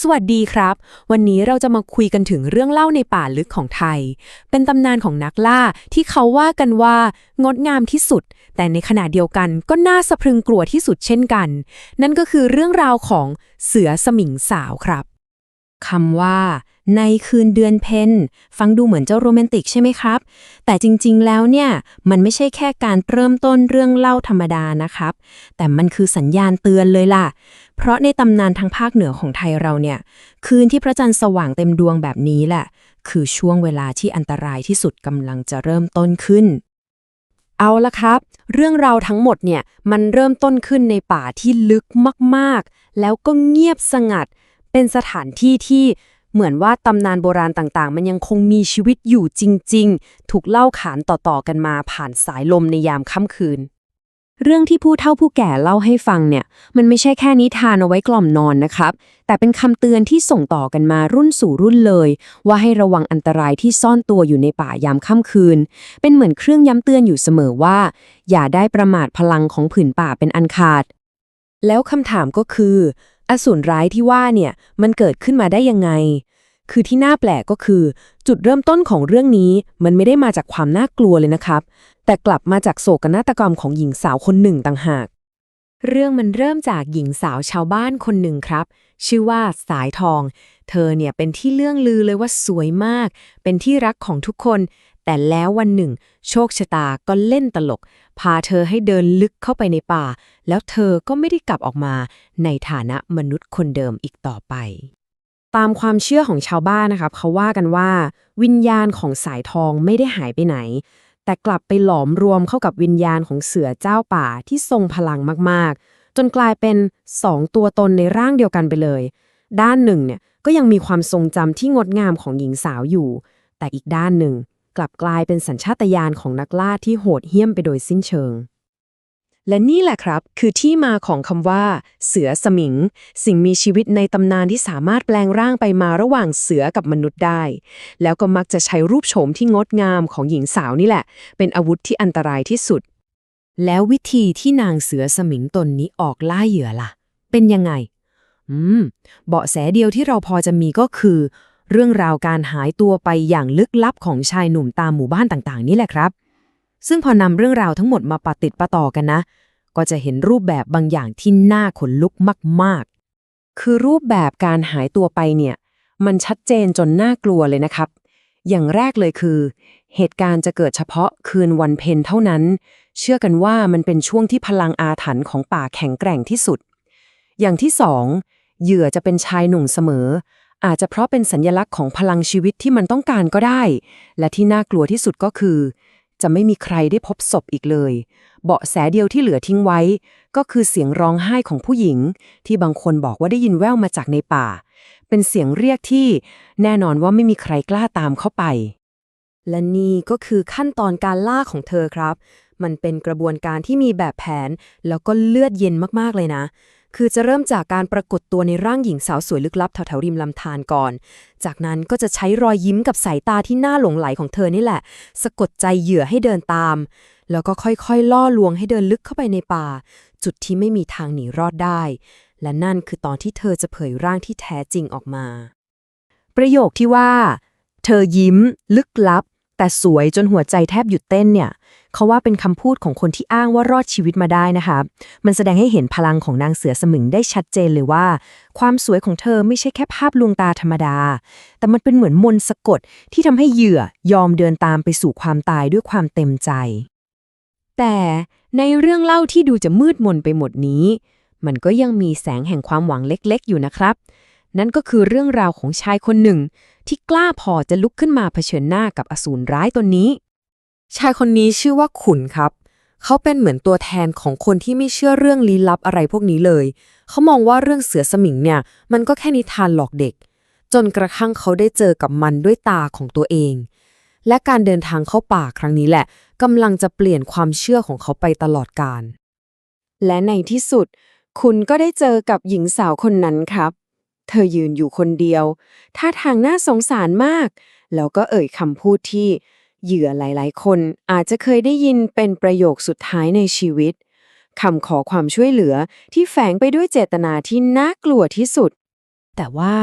สวัสดีครับ วันนี้เราจะมาคุยกันถึงเรื่องเล่าในป่าลึกของไทย เป็นตำนานของนักล่าที่เขาว่ากันว่างดงามที่สุด แต่ในขณะเดียวกันก็น่าสะพรึงกลัวที่สุดเช่นกัน นั่นก็คือเรื่องราวของเสือสมิงสาวครับ คำว่า ในคืนเดือนเพ็ญฟังดูเหมือนเจ้าโรแมนติกใช่ไหมครับ แต่จริงๆแล้วเนี่ย มันไม่ใช่แค่การเริ่มต้นเรื่องเล่าธรรมดานะครับ แต่มันคือสัญญาณเตือนเลยล่ะ เพราะในตำนานทางภาคเหนือของไทยเราเนี่ย คืนที่พระจันทร์สว่างเต็มดวงแบบนี้แหละ คือช่วงเวลาที่อันตรายที่สุดกำลังจะเริ่มต้นขึ้นเอาละครับ เรื่องราวทั้งหมดเนี่ย มันเริ่มต้นขึ้นในป่าที่ลึกมาก ๆ แล้วก็เงียบสงัด เป็นสถานที่ที่เหมือนว่าตำนานโบราณต่างๆ มันยังคงมีชีวิตอยู่จริง ๆ ถูกเล่าขานต่อๆกันมาผ่านสายลมในยามค่ำคืน เรื่องที่ผู้เฒ่าผู้แก่เล่าให้ฟังเนี่ย มันไม่ใช่แค่นิทานเอาไว้กล่อมนอนนะครับ แต่เป็นคำเตือนที่ส่งต่อกันมารุ่นสู่รุ่นเลย ว่าให้ระวังอันตรายที่ซ่อนตัวอยู่ในป่ายามค่ำคืน เป็นเหมือนเครื่องย้ำเตือนอยู่เสมอว่า อย่าได้ประมาทพลังของผืนป่าเป็นอันขาด แล้วคำถามก็คือ อสูรร้ายที่ว่าเนี่ยมันเกิดขึ้นมาได้ยังไง คือที่น่าแปลกก็คือ จุดเริ่มต้นของเรื่องนี้มันไม่ได้มาจากความน่ากลัวเลยนะครับ แต่กลับมาจากโศกนาฏกรรมของหญิงสาวคนหนึ่งต่างหาก เรื่องมันเริ่มจากหญิงสาวชาวบ้านคนหนึ่งครับ ชื่อว่าสายทอง เธอเนี่ยเป็นที่เลื่องลือเลยว่าสวยมาก เป็นที่รักของทุกคน แต่แล้ววันหนึ่ง โชคชะตาก็เล่นตลก พาเธอให้เดินลึกเข้าไปในป่า แล้วเธอก็ไม่ได้กลับออกมาในฐานะมนุษย์คนเดิมอีกต่อไป ตามความเชื่อของชาวบ้านนะครับ เขาว่ากันว่า วิญญาณของสายทองไม่ได้หายไปไหน แต่กลับไปหลอมรวมเข้ากับวิญญาณของเสือเจ้าป่าที่ทรงพลังมากๆ จนกลายเป็นสองตัวตนในร่างเดียวกันไปเลย ด้านหนึ่งเนี่ยก็ยังมีความทรงจำที่งดงามของหญิงสาวอยู่ แต่อีกด้านหนึ่ง กลับกลายเป็นสัญชาตญาณของนักล่าที่โหดเหี้ยมไปโดยสิ้นเชิง และนี่แหละครับ คือที่มาของคำว่า เสือสมิง สิ่งมีชีวิตในตำนานที่สามารถแปลงร่างไปมาระหว่างเสือกับมนุษย์ได้ แล้วก็มักจะใช้รูปโฉมที่งดงามของหญิงสาวนี่แหละ เป็นอาวุธที่อันตรายที่สุด แล้ววิธีที่นางเสือสมิงตนนี้ออกล่าเหยื่อล่ะ เป็นยังไง อืม เบาะแสเดียวที่เราพอจะมีก็คือ เรื่องราวการหายตัวไปอย่างลึกลับของชายหนุ่มตามหมู่บ้านต่างๆ นี่แหละครับ ซึ่งพอนำเรื่องราวทั้งหมดมาปะติดปะต่อกันนะ ก็จะเห็นรูปแบบบางอย่างที่น่าขนลุกมากๆ คือรูปแบบการหายตัวไปเนี่ย มันชัดเจนจนน่ากลัวเลยนะครับ อย่างแรกเลยคือ เหตุการณ์จะเกิดเฉพาะคืนวันเพ็ญเท่านั้น เชื่อกันว่ามันเป็นช่วงที่พลังอาถรรพ์ของป่าแข็งแกร่งที่สุด อย่างที่สองเหยื่อจะเป็นชายหนุ่มเสมอ อาจจะเพราะเป็นสัญญลักษณ์ของพลังชีวิตที่มันต้องการก็ได้ และที่น่ากลัวที่สุดก็คือ จะไม่มีใครได้พบศพอีกเลย เบาะแสเดียวที่เหลือทิ้งไว้ ก็คือเสียงร้องไห้ของผู้หญิง ที่บางคนบอกว่าได้ยินแว่วมาจากในป่า เป็นเสียงเรียกที่ แน่นอนว่าไม่มีใครกล้าตามเข้าไป และนี่ก็คือขั้นตอนการล่าของเธอครับ มันเป็นกระบวนการที่มีแบบแผน แล้วก็เลือดเย็นมากๆเลยนะ คือจะเริ่มจากการปรากฏตัวในร่างหญิงสาวสวยลึกลับแถวๆริมลำธารก่อน จากนั้นก็จะใช้รอยยิ้มกับสายตาที่น่าหลงไหลของเธอนี่แหละ สะกดใจเหยื่อให้เดินตาม แล้วก็ค่อยๆ ล่อลวงให้เดินลึกเข้าไปในป่า จุดที่ไม่มีทางหนีรอดได้ และนั่นคือตอนที่เธอจะเผยร่างที่แท้จริงออกมา ประโยคที่ว่า เธอยิ้ม ลึกลับ แต่สวยจนหัวใจแทบหยุดเต้นเนี่ยเขาว่าเป็นคำพูดของคนที่อ้างว่ารอดชีวิตมาได้นะคะ มันแสดงให้เห็นพลังของนางเสือสมิงได้ชัดเจนเลยว่า ความสวยของเธอไม่ใช่แค่ภาพลวงตาธรรมดา แต่มันเป็นเหมือนมนต์สะกดที่ทำให้เหยื่อยอมเดินตามไปสู่ความตายด้วยความเต็มใจ แต่ในเรื่องเล่าที่ดูจะมืดมนไปหมดนี้ มันก็ยังมีแสงแห่งความหวังเล็กๆ อยู่นะครับ นั่นก็คือเรื่องราวของชายคนหนึ่ง ที่กล้าพอจะลุกขึ้นมาเผชิญหน้ากับอสูรร้ายตนนี้ ชายคนนี้ชื่อว่าขุนครับ เขาเป็นเหมือนตัวแทนของคนที่ไม่เชื่อเรื่องลี้ลับอะไรพวกนี้เลย เขามองว่าเรื่องเสือสมิงเนี่ย มันก็แค่นิทานหลอกเด็ก จนกระทั่งเขาได้เจอกับมันด้วยตาของตัวเอง และการเดินทางเข้าป่าครั้งนี้แหละกำลังจะเปลี่ยนความเชื่อของเขาไปตลอดกาลและในที่สุด คุณก็ได้เจอกับหญิงสาวคนนั้นครับ เธอยืนอยู่คนเดียว ท่าทางน่าสงสารมาก แล้วก็เอ่ยคำพูดที่เหยื่อหลาย ๆ คนอาจจะเคยได้ยินเป็นประโยคสุดท้ายในชีวิตคำขอความช่วยเหลือที่แฝงไปด้วยเจตนาที่น่ากลัวที่สุด แต่ว่า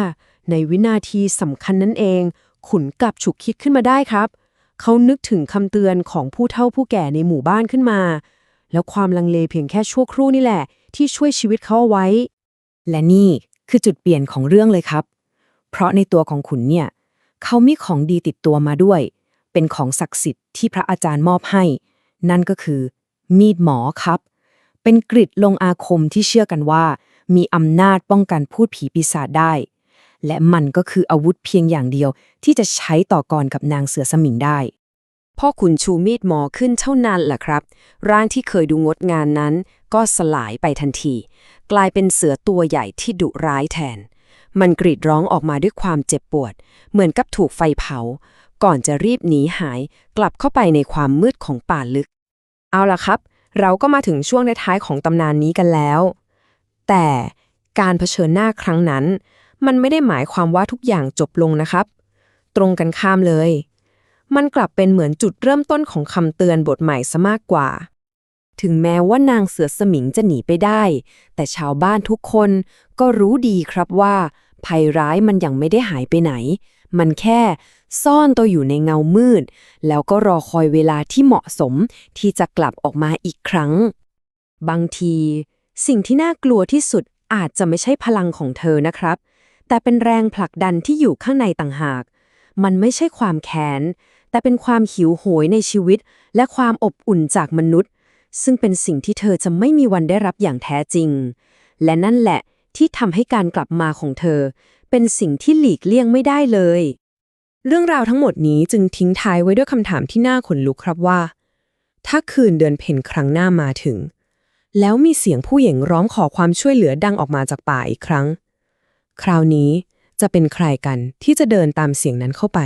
ในวินาทีสำคัญนั้นเอง ขุนกลับฉุกคิดขึ้นมาได้ครับ เขานึกถึงคำเตือนของผู้เฒ่าผู้แก่ในหมู่บ้านขึ้นมา แล้วความลังเลเพียงแค่ชั่วครู่นี่แหละ ที่ช่วยชีวิตเขาเอาไว้ และนี่ คือจุดเปลี่ยนของเรื่องเลยครับ เพราะในตัวของขุนเนี่ยเขามีของดีติดตัวมาด้วย เป็นของศักดิ์สิทธิ์ที่พระอาจารย์มอบให้ นั่นก็คือ มีดหมอครับ เป็นกริดลงอาคมที่เชื่อกันว่า มีอำนาจป้องกันพูดผีปีศาจได้ และมันก็คืออาวุธเพียงอย่างเดียวที่จะใช้ต่อกรกับนางเสือสมิงได้ พ่อขุนชูมีดหมอขึ้นเท่านั้นแหละครับ ร่างที่เคยดูงดงานนั้น ก็สลายไปทันที กลายเป็นเสือตัวใหญ่ที่ดุร้ายแทน มันกรีดร้องออกมาด้วยความเจ็บปวด เหมือนกับถูกไฟเผา ก่อนจะรีบหนีหายกลับเข้าไปในความมืดของป่าลึก เอาล่ะครับ เราก็มาถึงช่วงท้ายของตำนานนี้กันแล้ว แต่การเผชิญหน้าครั้งนั้น มันไม่ได้หมายความว่าทุกอย่างจบลงนะครับ ตรงกันข้ามเลย มันกลับเป็นเหมือนจุดเริ่มต้นของคำเตือนบทใหม่ซะมากกว่า ถึงแม้ว่านางเสือสมิงจะหนีไปได้ แต่ชาวบ้านทุกคนก็รู้ดีครับว่า ภัยร้ายมันยังไม่ได้หายไปไหน มันแค่ซ่อนตัวอยู่ในเงามืด แล้วก็รอคอยเวลาที่เหมาะสมที่จะกลับออกมาอีกครั้ง บางที สิ่งที่น่ากลัวที่สุดอาจจะไม่ใช่พลังของเธอนะครับ แต่เป็นแรงผลักดันที่อยู่ข้างในต่างหาก มันไม่ใช่ความแค้น แต่เป็นความหิวโหยในชีวิต และความอบอุ่นจากมนุษย์ ซึ่งเป็นสิ่งที่เธอจะไม่มีวันได้รับอย่างแท้จริง และนั่นแหละที่ทำให้การกลับมาของเธอ เป็นสิ่งที่หลีกเลี่ยงไม่ได้เลย เรื่องราวทั้งหมดนี้จึงทิ้งท้ายไว้ด้วยคำถามที่น่าขนลุกครับว่า ถ้าคืนเดือนเพ็ญครั้งหน้ามาถึง แล้วมีเสียงผู้หญิงร้องขอความช่วยเหลือดังออกมาจากป่าอีกครั้ง คราวนี้จะเป็นใครกันที่จะเดินตามเสียงนั้นเข้าไป